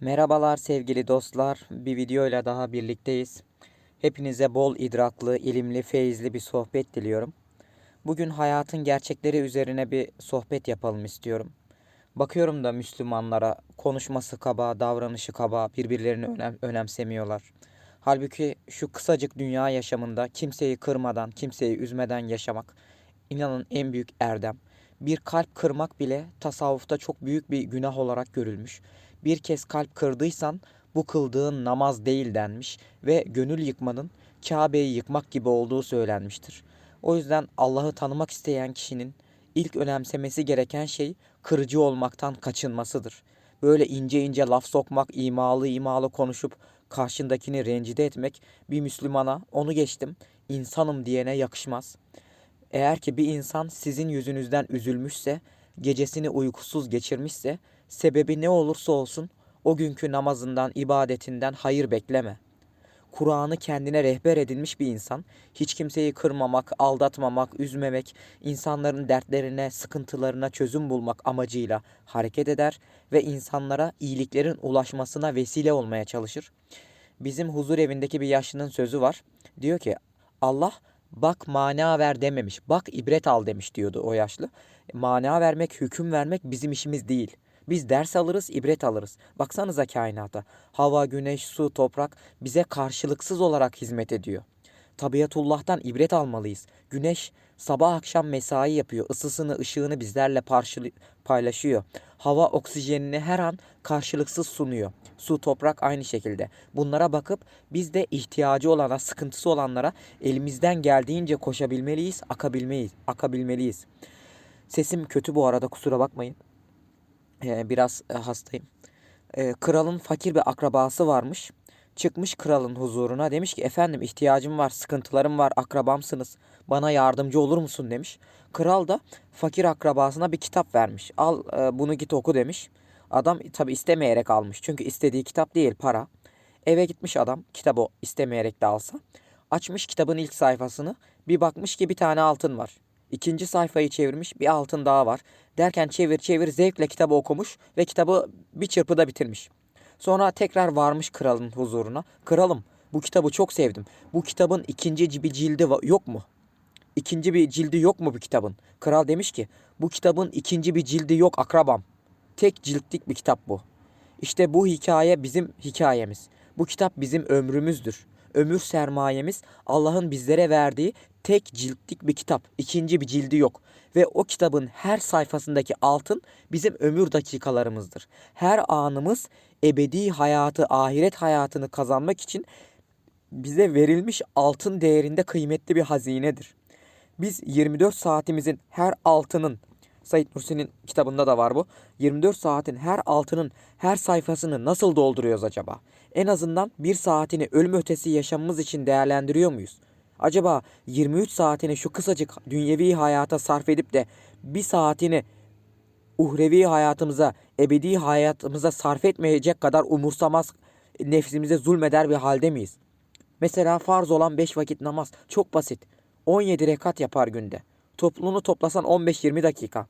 Merhabalar sevgili dostlar. Bir videoyla daha birlikteyiz. Hepinize bol idraklı, ilimli, feyizli bir sohbet diliyorum. Bugün hayatın gerçekleri üzerine bir sohbet yapalım istiyorum. Bakıyorum da Müslümanlara konuşması kaba, davranışı kaba, birbirlerini önem önemsemiyorlar. Halbuki şu kısacık dünya yaşamında kimseyi kırmadan, kimseyi üzmeden yaşamak inanın en büyük erdem. Bir kalp kırmak bile tasavvufta çok büyük bir günah olarak görülmüş. Bir kez kalp kırdıysan bu kıldığın namaz değil denmiş ve gönül yıkmanın Kabe'yi yıkmak gibi olduğu söylenmiştir. O yüzden Allah'ı tanımak isteyen kişinin ilk önemsemesi gereken şey kırıcı olmaktan kaçınmasıdır. Böyle ince ince laf sokmak, imalı imalı konuşup karşındakini rencide etmek bir Müslümana onu geçtim insanım diyene yakışmaz. Eğer ki bir insan sizin yüzünüzden üzülmüşse, gecesini uykusuz geçirmişse, sebebi ne olursa olsun o günkü namazından, ibadetinden hayır bekleme. Kur'an'ı kendine rehber edinmiş bir insan, hiç kimseyi kırmamak, aldatmamak, üzmemek, insanların dertlerine, sıkıntılarına çözüm bulmak amacıyla hareket eder ve insanlara iyiliklerin ulaşmasına vesile olmaya çalışır. Bizim huzur evindeki bir yaşlının sözü var. Diyor ki Allah bak mana ver dememiş. Bak ibret al demiş diyordu o yaşlı. Mana vermek, hüküm vermek bizim işimiz değil. Biz ders alırız, ibret alırız. Baksanıza kainata. Hava, güneş, su, toprak bize karşılıksız olarak hizmet ediyor. Tabiatullah'tan ibret almalıyız. Güneş sabah akşam mesai yapıyor. Isısını, ışığını bizlerle paylaşıyor. Hava oksijenini her an karşılıksız sunuyor. Su, toprak aynı şekilde. Bunlara bakıp biz de ihtiyacı olana, sıkıntısı olanlara elimizden geldiğince koşabilmeliyiz, akabilmeyiz, akabilmeliyiz. Sesim kötü bu arada kusura bakmayın. Ee, biraz e, hastayım. Ee, kralın fakir bir akrabası varmış. Çıkmış kralın huzuruna demiş ki efendim ihtiyacım var, sıkıntılarım var, akrabamsınız. Bana yardımcı olur musun demiş. Kral da fakir akrabasına bir kitap vermiş. Al e, bunu git oku demiş. Adam tabi istemeyerek almış. Çünkü istediği kitap değil para. Eve gitmiş adam kitabı istemeyerek de alsa. Açmış kitabın ilk sayfasını. Bir bakmış ki bir tane altın var. İkinci sayfayı çevirmiş bir altın daha var. Derken çevir çevir zevkle kitabı okumuş ve kitabı bir çırpıda bitirmiş. Sonra tekrar varmış kralın huzuruna. Kralım bu kitabı çok sevdim. Bu kitabın ikinci bir cildi yok mu? İkinci bir cildi yok mu bu kitabın? Kral demiş ki bu kitabın ikinci bir cildi yok akrabam. Tek ciltlik bir kitap bu. İşte bu hikaye bizim hikayemiz. Bu kitap bizim ömrümüzdür. Ömür sermayemiz Allah'ın bizlere verdiği tek ciltlik bir kitap. İkinci bir cildi yok. Ve o kitabın her sayfasındaki altın bizim ömür dakikalarımızdır. Her anımız ebedi hayatı, ahiret hayatını kazanmak için bize verilmiş altın değerinde kıymetli bir hazinedir. Biz 24 saatimizin her altının Said Nursi'nin kitabında da var bu. 24 saatin her altının her sayfasını nasıl dolduruyoruz acaba? En azından bir saatini ölüm ötesi yaşamımız için değerlendiriyor muyuz? Acaba 23 saatini şu kısacık dünyevi hayata sarf edip de bir saatini uhrevi hayatımıza, ebedi hayatımıza sarf etmeyecek kadar umursamaz, nefsimize zulmeder bir halde miyiz? Mesela farz olan 5 vakit namaz çok basit. 17 rekat yapar günde. Topluluğunu toplasan 15-20 dakika.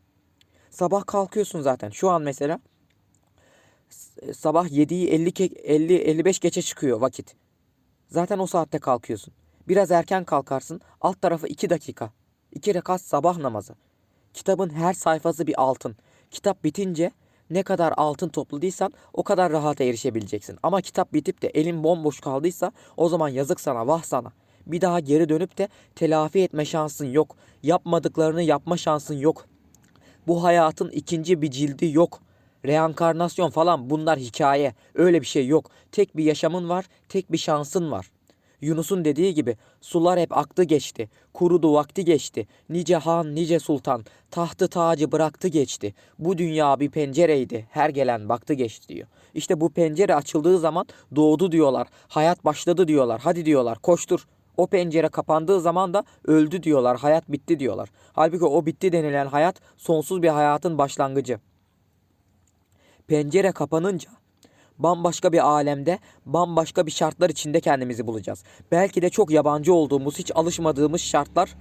Sabah kalkıyorsun zaten. Şu an mesela sabah 7'yi 50 ke- 50 55 geçe çıkıyor vakit. Zaten o saatte kalkıyorsun. Biraz erken kalkarsın. Alt tarafı 2 dakika. 2 rekat sabah namazı. Kitabın her sayfası bir altın. Kitap bitince ne kadar altın topladıysan o kadar rahat erişebileceksin. Ama kitap bitip de elin bomboş kaldıysa o zaman yazık sana, vah sana. Bir daha geri dönüp de telafi etme şansın yok. Yapmadıklarını yapma şansın yok. Bu hayatın ikinci bir cildi yok. Reenkarnasyon falan bunlar hikaye. Öyle bir şey yok. Tek bir yaşamın var, tek bir şansın var. Yunus'un dediği gibi sular hep aktı geçti. Kurudu vakti geçti. Nice han, nice sultan. Tahtı tacı bıraktı geçti. Bu dünya bir pencereydi. Her gelen baktı geçti diyor. İşte bu pencere açıldığı zaman doğdu diyorlar. Hayat başladı diyorlar. Hadi diyorlar koştur. O pencere kapandığı zaman da öldü diyorlar. Hayat bitti diyorlar. Halbuki o bitti denilen hayat sonsuz bir hayatın başlangıcı. Pencere kapanınca bambaşka bir alemde, bambaşka bir şartlar içinde kendimizi bulacağız. Belki de çok yabancı olduğumuz, hiç alışmadığımız şartlar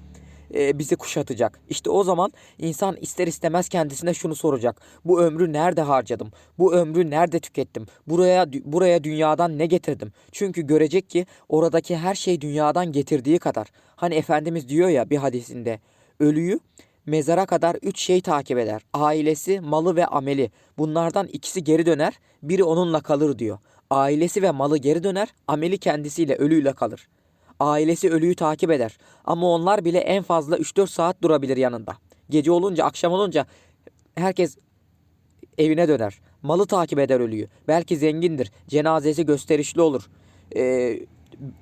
e, bizi kuşatacak. İşte o zaman insan ister istemez kendisine şunu soracak. Bu ömrü nerede harcadım? Bu ömrü nerede tükettim? Buraya buraya dünyadan ne getirdim? Çünkü görecek ki oradaki her şey dünyadan getirdiği kadar. Hani Efendimiz diyor ya bir hadisinde ölüyü mezara kadar üç şey takip eder. Ailesi, malı ve ameli. Bunlardan ikisi geri döner, biri onunla kalır diyor. Ailesi ve malı geri döner, ameli kendisiyle ölüyle kalır. Ailesi ölüyü takip eder. Ama onlar bile en fazla 3-4 saat durabilir yanında. Gece olunca, akşam olunca herkes evine döner. Malı takip eder ölüyü. Belki zengindir. Cenazesi gösterişli olur. Ee,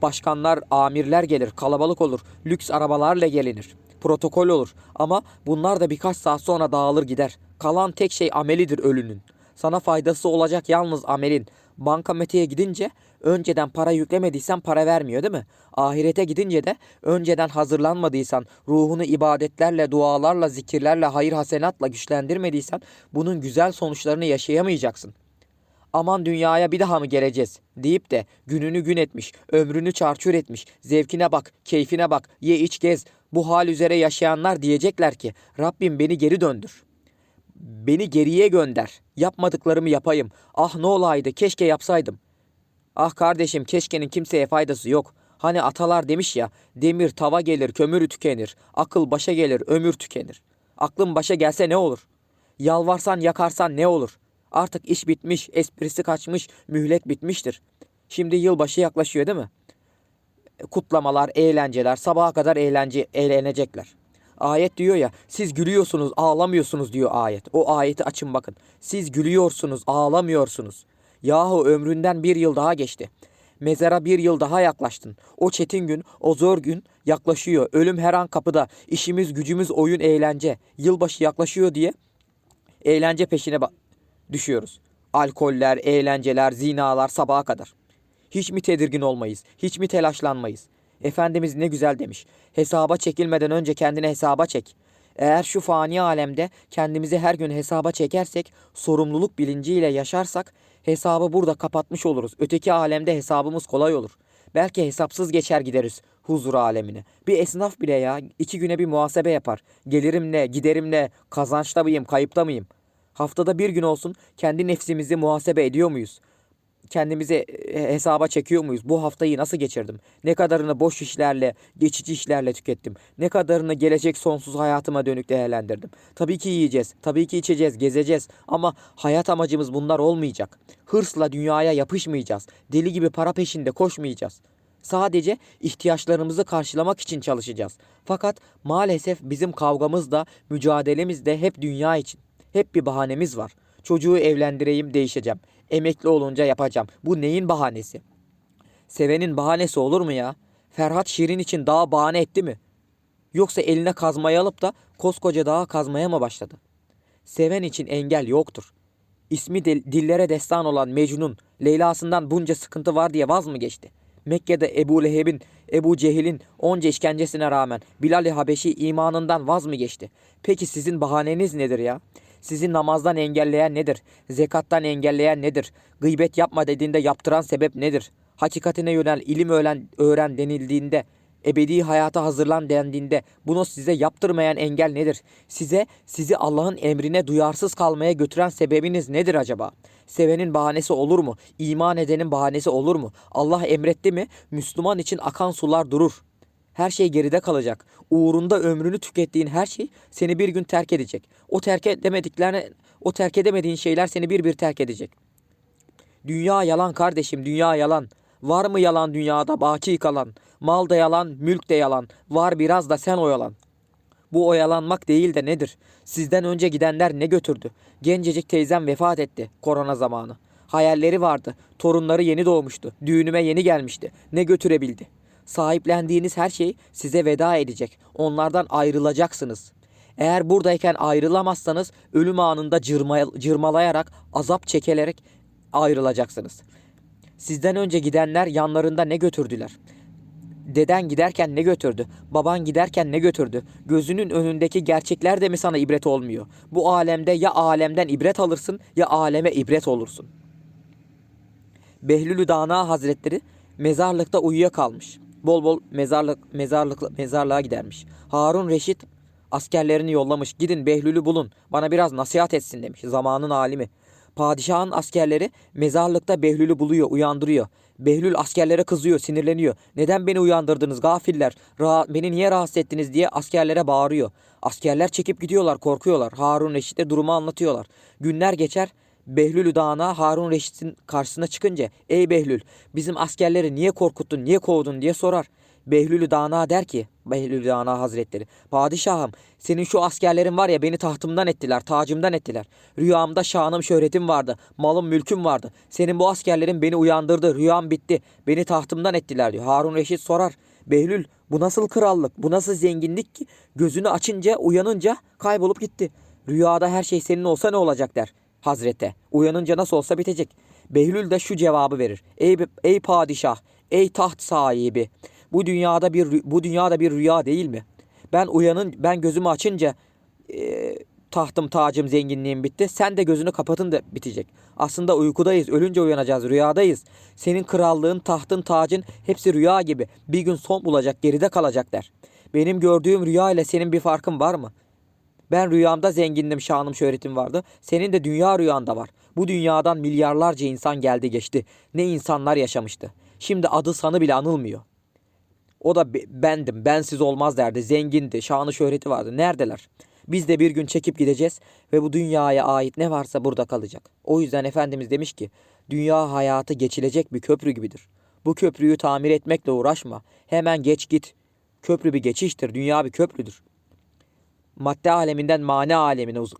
başkanlar, amirler gelir. Kalabalık olur. Lüks arabalarla gelinir. Protokol olur. Ama bunlar da birkaç saat sonra dağılır gider. Kalan tek şey amelidir ölünün. Sana faydası olacak yalnız amelin. Bankamatiğe gidince önceden para yüklemediysen para vermiyor değil mi? Ahirete gidince de önceden hazırlanmadıysan, ruhunu ibadetlerle, dualarla, zikirlerle, hayır hasenatla güçlendirmediysen bunun güzel sonuçlarını yaşayamayacaksın. Aman dünyaya bir daha mı geleceğiz deyip de gününü gün etmiş, ömrünü çarçur etmiş, zevkine bak, keyfine bak, ye iç gez. Bu hal üzere yaşayanlar diyecekler ki Rabbim beni geri döndür. Beni geriye gönder. Yapmadıklarımı yapayım. Ah ne olaydı keşke yapsaydım. Ah kardeşim keşkenin kimseye faydası yok. Hani atalar demiş ya demir tava gelir kömürü tükenir. Akıl başa gelir ömür tükenir. Aklın başa gelse ne olur? Yalvarsan yakarsan ne olur? Artık iş bitmiş, esprisi kaçmış, mühlet bitmiştir. Şimdi yılbaşı yaklaşıyor değil mi? Kutlamalar, eğlenceler, sabaha kadar eğlence, eğlenecekler. Ayet diyor ya siz gülüyorsunuz ağlamıyorsunuz diyor ayet. O ayeti açın bakın. Siz gülüyorsunuz ağlamıyorsunuz. Yahu ömründen bir yıl daha geçti. Mezara bir yıl daha yaklaştın. O çetin gün, o zor gün yaklaşıyor. Ölüm her an kapıda. İşimiz, gücümüz, oyun, eğlence. Yılbaşı yaklaşıyor diye eğlence peşine düşüyoruz. Alkoller, eğlenceler, zinalar sabaha kadar. Hiç mi tedirgin olmayız? Hiç mi telaşlanmayız? Efendimiz ne güzel demiş. Hesaba çekilmeden önce kendine hesaba çek. Eğer şu fani alemde kendimizi her gün hesaba çekersek, sorumluluk bilinciyle yaşarsak hesabı burada kapatmış oluruz. Öteki alemde hesabımız kolay olur. Belki hesapsız geçer gideriz huzur alemine. Bir esnaf bile ya iki güne bir muhasebe yapar. Gelirim ne, giderim ne, kazançta mıyım, kayıpta mıyım? Haftada bir gün olsun kendi nefsimizi muhasebe ediyor muyuz? Kendimize hesaba çekiyor muyuz? Bu haftayı nasıl geçirdim? Ne kadarını boş işlerle, geçici işlerle tükettim? Ne kadarını gelecek sonsuz hayatıma dönük değerlendirdim? Tabii ki yiyeceğiz, tabii ki içeceğiz, gezeceğiz ama hayat amacımız bunlar olmayacak. Hırsla dünyaya yapışmayacağız. Deli gibi para peşinde koşmayacağız. Sadece ihtiyaçlarımızı karşılamak için çalışacağız. Fakat maalesef bizim kavgamız da mücadelemiz de hep dünya için. Hep bir bahanemiz var. Çocuğu evlendireyim değişeceğim. Emekli olunca yapacağım. Bu neyin bahanesi? Sevenin bahanesi olur mu ya? Ferhat Şirin için daha bahane etti mi? Yoksa eline kazmayı alıp da koskoca dağa kazmaya mı başladı? Seven için engel yoktur. İsmi de, dillere destan olan Mecnun, Leyla'sından bunca sıkıntı var diye vaz mı geçti? Mekke'de Ebu Leheb'in, Ebu Cehil'in onca işkencesine rağmen Bilal-i Habeşi imanından vaz mı geçti? Peki sizin bahaneniz nedir ya? Sizi namazdan engelleyen nedir? Zekattan engelleyen nedir? Gıybet yapma dediğinde yaptıran sebep nedir? Hakikatine yönel ilim öğren, öğren denildiğinde ebedi hayata hazırlan dendiğinde bunu size yaptırmayan engel nedir? Size sizi Allah'ın emrine duyarsız kalmaya götüren sebebiniz nedir acaba? Sevenin bahanesi olur mu? İman edenin bahanesi olur mu? Allah emretti mi? Müslüman için akan sular durur. Her şey geride kalacak. Uğrunda ömrünü tükettiğin her şey seni bir gün terk edecek. O terk edemediklerine, o terk edemediğin şeyler seni bir bir terk edecek. Dünya yalan kardeşim, dünya yalan. Var mı yalan dünyada baki kalan? Mal da yalan, mülk de yalan. Var biraz da sen oyalan. Bu oyalanmak değil de nedir? Sizden önce gidenler ne götürdü? Gencecik teyzem vefat etti korona zamanı. Hayalleri vardı. Torunları yeni doğmuştu. Düğünüme yeni gelmişti. Ne götürebildi? Sahiplendiğiniz her şey size veda edecek. Onlardan ayrılacaksınız. Eğer buradayken ayrılamazsanız ölüm anında cırma, cırmalayarak, azap çekelerek ayrılacaksınız. Sizden önce gidenler yanlarında ne götürdüler? Deden giderken ne götürdü? Baban giderken ne götürdü? Gözünün önündeki gerçekler de mi sana ibret olmuyor? Bu alemde ya alemden ibret alırsın ya aleme ibret olursun. Behlülü Dana Hazretleri mezarlıkta uyuyakalmış. Bol bol mezarlık mezarlık mezarlığa gidermiş. Harun Reşit askerlerini yollamış. Gidin Behlül'ü bulun. Bana biraz nasihat etsin demiş. Zamanın alimi. Padişahın askerleri mezarlıkta Behlül'ü buluyor, uyandırıyor. Behlül askerlere kızıyor, sinirleniyor. Neden beni uyandırdınız gafiller? Ra- beni niye rahatsız ettiniz diye askerlere bağırıyor. Askerler çekip gidiyorlar, korkuyorlar. Harun Reşit'e durumu anlatıyorlar. Günler geçer. Behlül Dağı'na Harun Reşit'in karşısına çıkınca ey Behlül bizim askerleri niye korkuttun, niye kovdun diye sorar. Behlül Dağı'na der ki Behlül Dağı'na hazretleri padişahım senin şu askerlerin var ya beni tahtımdan ettiler, tacımdan ettiler. Rüyamda şanım şöhretim vardı, malım mülküm vardı. Senin bu askerlerin beni uyandırdı, rüyam bitti. Beni tahtımdan ettiler diyor. Harun Reşit sorar. Behlül bu nasıl krallık, bu nasıl zenginlik ki gözünü açınca uyanınca kaybolup gitti. Rüyada her şey senin olsa ne olacak der Hazrete. Uyanınca nasıl olsa bitecek. Behlül de şu cevabı verir. Ey, ey padişah, ey taht sahibi. Bu dünyada bir bu dünyada bir rüya değil mi? Ben uyanın ben gözümü açınca e, tahtım, tacım, zenginliğim bitti. Sen de gözünü kapatın da bitecek. Aslında uykudayız, ölünce uyanacağız, rüyadayız. Senin krallığın, tahtın, tacın hepsi rüya gibi. Bir gün son bulacak, geride kalacak der. Benim gördüğüm rüya ile senin bir farkın var mı? Ben rüyamda zengindim, şanım, şöhretim vardı. Senin de dünya rüyanda var. Bu dünyadan milyarlarca insan geldi geçti. Ne insanlar yaşamıştı. Şimdi adı sanı bile anılmıyor. O da be- bendim, bensiz olmaz derdi. Zengindi, şanı şöhreti vardı. Neredeler? Biz de bir gün çekip gideceğiz ve bu dünyaya ait ne varsa burada kalacak. O yüzden Efendimiz demiş ki, dünya hayatı geçilecek bir köprü gibidir. Bu köprüyü tamir etmekle uğraşma. Hemen geç git. Köprü bir geçiştir, dünya bir köprüdür madde aleminden mane alemine uz-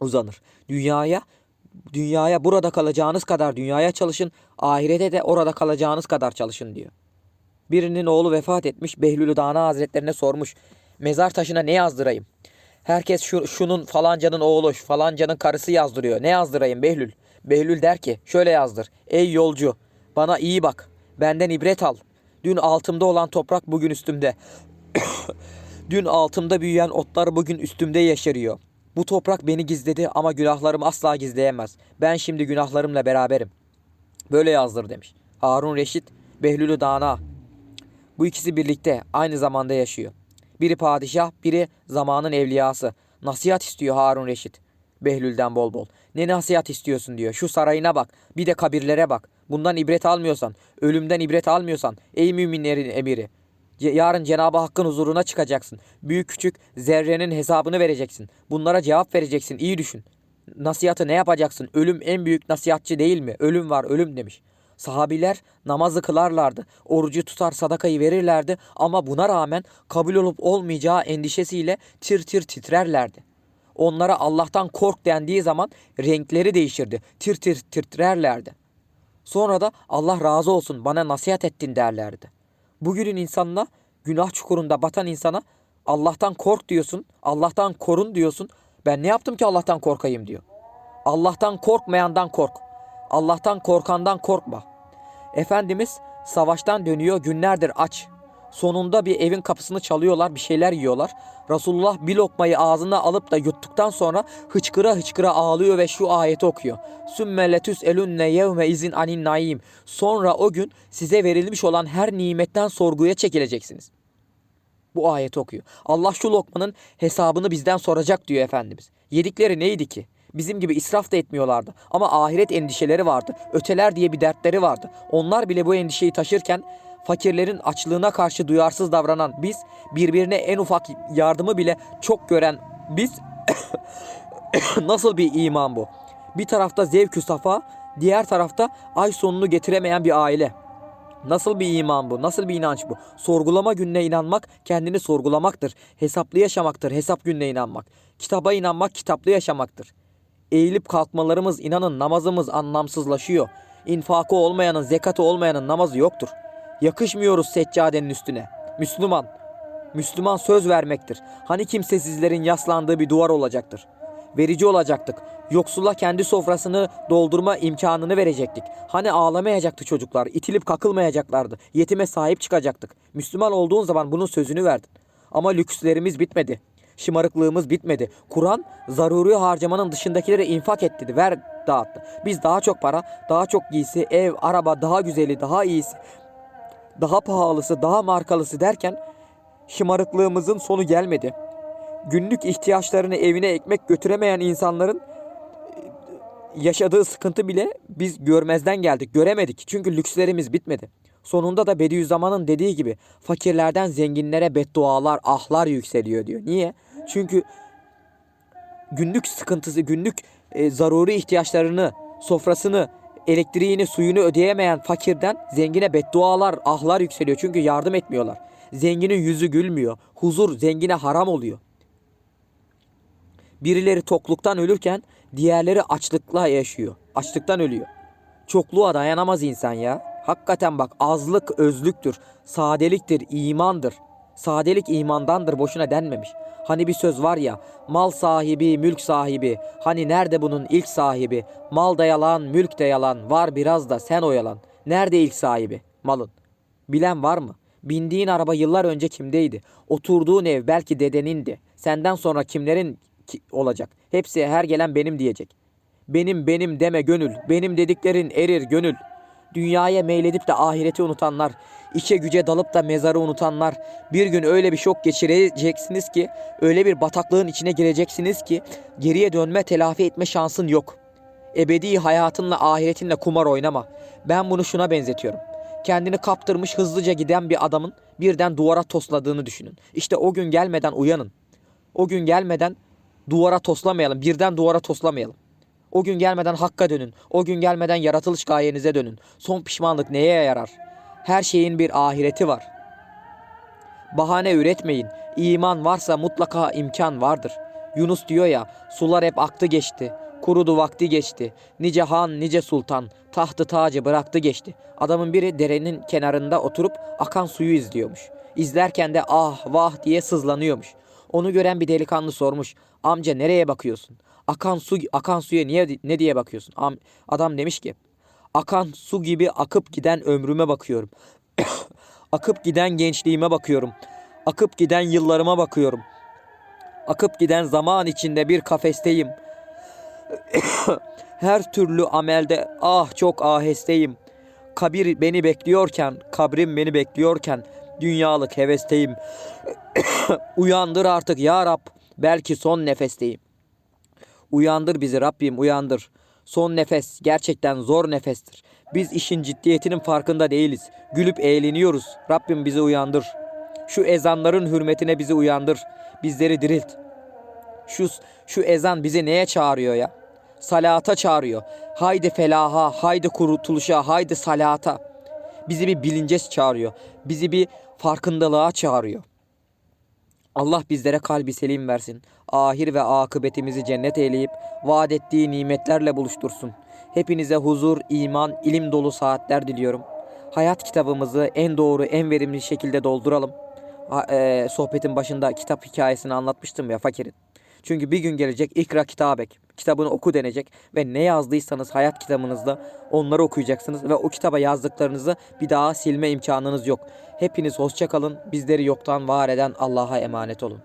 uzanır. Dünyaya dünyaya burada kalacağınız kadar dünyaya çalışın, ahirete de orada kalacağınız kadar çalışın diyor. Birinin oğlu vefat etmiş, Behlül Dana Hazretlerine sormuş. Mezar taşına ne yazdırayım? Herkes şu, şunun falancanın oğlu, falancanın karısı yazdırıyor. Ne yazdırayım Behlül? Behlül der ki şöyle yazdır. Ey yolcu bana iyi bak. Benden ibret al. Dün altımda olan toprak bugün üstümde. Dün altımda büyüyen otlar bugün üstümde yeşeriyor. Bu toprak beni gizledi ama günahlarım asla gizleyemez. Ben şimdi günahlarımla beraberim. Böyle yazdır demiş. Harun Reşit, Behlülü Dana. Bu ikisi birlikte aynı zamanda yaşıyor. Biri padişah, biri zamanın evliyası. Nasihat istiyor Harun Reşit. Behlül'den bol bol. Ne nasihat istiyorsun diyor. Şu sarayına bak. Bir de kabirlere bak. Bundan ibret almıyorsan, ölümden ibret almıyorsan ey müminlerin emiri. Yarın Cenab-ı Hakk'ın huzuruna çıkacaksın. Büyük küçük zerrenin hesabını vereceksin. Bunlara cevap vereceksin. İyi düşün. Nasihatı ne yapacaksın? Ölüm en büyük nasihatçı değil mi? Ölüm var, ölüm demiş. Sahabiler namazı kılarlardı. Orucu tutar, sadakayı verirlerdi ama buna rağmen kabul olup olmayacağı endişesiyle tir tir titrerlerdi. Onlara Allah'tan kork dendiği zaman renkleri değişirdi. Tir tir titrerlerdi. Sonra da Allah razı olsun bana nasihat ettin derlerdi. Bugünün insanına günah çukurunda batan insana Allah'tan kork diyorsun, Allah'tan korun diyorsun. Ben ne yaptım ki Allah'tan korkayım diyor. Allah'tan korkmayandan kork. Allah'tan korkandan korkma. Efendimiz savaştan dönüyor günlerdir aç. Sonunda bir evin kapısını çalıyorlar bir şeyler yiyorlar. Resulullah bir lokmayı ağzına alıp da yuttuktan sonra hıçkıra hıçkıra ağlıyor ve şu ayeti okuyor. Sümme letüs elunne yevme izin anin naim. Sonra o gün size verilmiş olan her nimetten sorguya çekileceksiniz. Bu ayeti okuyor. Allah şu lokmanın hesabını bizden soracak diyor Efendimiz. Yedikleri neydi ki? Bizim gibi israf da etmiyorlardı. Ama ahiret endişeleri vardı. Öteler diye bir dertleri vardı. Onlar bile bu endişeyi taşırken fakirlerin açlığına karşı duyarsız davranan biz, birbirine en ufak yardımı bile çok gören biz nasıl bir iman bu? Bir tarafta zevkü safa, diğer tarafta ay sonunu getiremeyen bir aile. Nasıl bir iman bu? Nasıl bir inanç bu? Sorgulama gününe inanmak kendini sorgulamaktır. Hesaplı yaşamaktır. Hesap gününe inanmak. Kitaba inanmak kitaplı yaşamaktır. Eğilip kalkmalarımız inanın namazımız anlamsızlaşıyor. İnfakı olmayanın, zekatı olmayanın namazı yoktur. Yakışmıyoruz seccadenin üstüne. Müslüman. Müslüman söz vermektir. Hani kimsesizlerin yaslandığı bir duvar olacaktır. Verici olacaktık. Yoksula kendi sofrasını doldurma imkanını verecektik. Hani ağlamayacaktı çocuklar, itilip kakılmayacaklardı. Yetime sahip çıkacaktık. Müslüman olduğun zaman bunun sözünü verdin. Ama lükslerimiz bitmedi. Şımarıklığımız bitmedi. Kur'an zaruri harcamanın dışındakilere infak et dedi. Ver dağıttı. Biz daha çok para, daha çok giysi, ev, araba, daha güzeli, daha iyisi, daha pahalısı, daha markalısı derken şımarıklığımızın sonu gelmedi. Günlük ihtiyaçlarını evine ekmek götüremeyen insanların yaşadığı sıkıntı bile biz görmezden geldik, göremedik. Çünkü lükslerimiz bitmedi. Sonunda da Bediüzzaman'ın dediği gibi fakirlerden zenginlere beddualar, ahlar yükseliyor diyor. Niye? Çünkü günlük sıkıntısı, günlük e, zaruri ihtiyaçlarını, sofrasını, elektriğini, suyunu ödeyemeyen fakirden zengine beddualar, ahlar yükseliyor. Çünkü yardım etmiyorlar. Zenginin yüzü gülmüyor. Huzur zengine haram oluyor. Birileri tokluktan ölürken diğerleri açlıkla yaşıyor. Açlıktan ölüyor. Çokluğa dayanamaz insan ya. Hakikaten bak azlık özlüktür. Sadeliktir, imandır. Sadelik imandandır boşuna denmemiş. Hani bir söz var ya mal sahibi mülk sahibi. Hani nerede bunun ilk sahibi? Mal da yalan mülk de yalan. Var biraz da sen oyalan nerede ilk sahibi? Malın. Bilen var mı? Bindiğin araba yıllar önce kimdeydi? Oturduğun ev belki dedenindi. Senden sonra kimlerin ki- olacak? Hepsi her gelen benim diyecek. Benim benim deme gönül. Benim dediklerin erir gönül. Dünyaya meyledip de ahireti unutanlar, işe güce dalıp da mezarı unutanlar, bir gün öyle bir şok geçireceksiniz ki, öyle bir bataklığın içine gireceksiniz ki, geriye dönme telafi etme şansın yok. Ebedi hayatınla ahiretinle kumar oynama. Ben bunu şuna benzetiyorum. Kendini kaptırmış hızlıca giden bir adamın birden duvara tosladığını düşünün. İşte o gün gelmeden uyanın. O gün gelmeden duvara toslamayalım, birden duvara toslamayalım. O gün gelmeden hakka dönün. O gün gelmeden yaratılış gayenize dönün. Son pişmanlık neye yarar? Her şeyin bir ahireti var. Bahane üretmeyin. İman varsa mutlaka imkan vardır. Yunus diyor ya, sular hep aktı geçti. Kurudu vakti geçti. Nice han, nice sultan, tahtı tacı bıraktı geçti. Adamın biri derenin kenarında oturup akan suyu izliyormuş. İzlerken de ah vah diye sızlanıyormuş. Onu gören bir delikanlı sormuş. Amca nereye bakıyorsun? Akan su akan suya niye ne diye bakıyorsun? Am- Adam demiş ki akan su gibi akıp giden ömrüme bakıyorum. akıp giden gençliğime bakıyorum. Akıp giden yıllarıma bakıyorum. Akıp giden zaman içinde bir kafesteyim. Her türlü amelde ah çok ahesteyim. Kabir beni bekliyorken, kabrim beni bekliyorken dünyalık hevesteyim. Uyandır artık ya Rab, belki son nefesteyim. Uyandır bizi Rabbim uyandır. Son nefes gerçekten zor nefestir. Biz işin ciddiyetinin farkında değiliz. Gülüp eğleniyoruz. Rabbim bizi uyandır. Şu ezanların hürmetine bizi uyandır. Bizleri dirilt. Şu, şu ezan bizi neye çağırıyor ya? Salata çağırıyor. Haydi felaha, haydi kurtuluşa, haydi salata. Bizi bir bilince çağırıyor. Bizi bir farkındalığa çağırıyor. Allah bizlere kalbi selim versin. Ahir ve akıbetimizi cennet eyleyip vaat ettiği nimetlerle buluştursun. Hepinize huzur, iman, ilim dolu saatler diliyorum. Hayat kitabımızı en doğru, en verimli şekilde dolduralım. Eee, sohbetin başında kitap hikayesini anlatmıştım ya fakirin. Çünkü bir gün gelecek ikra kitabek. Kitabını oku denecek ve ne yazdıysanız hayat kitabınızda onları okuyacaksınız ve o kitaba yazdıklarınızı bir daha silme imkanınız yok. Hepiniz hoşça kalın. Bizleri yoktan var eden Allah'a emanet olun.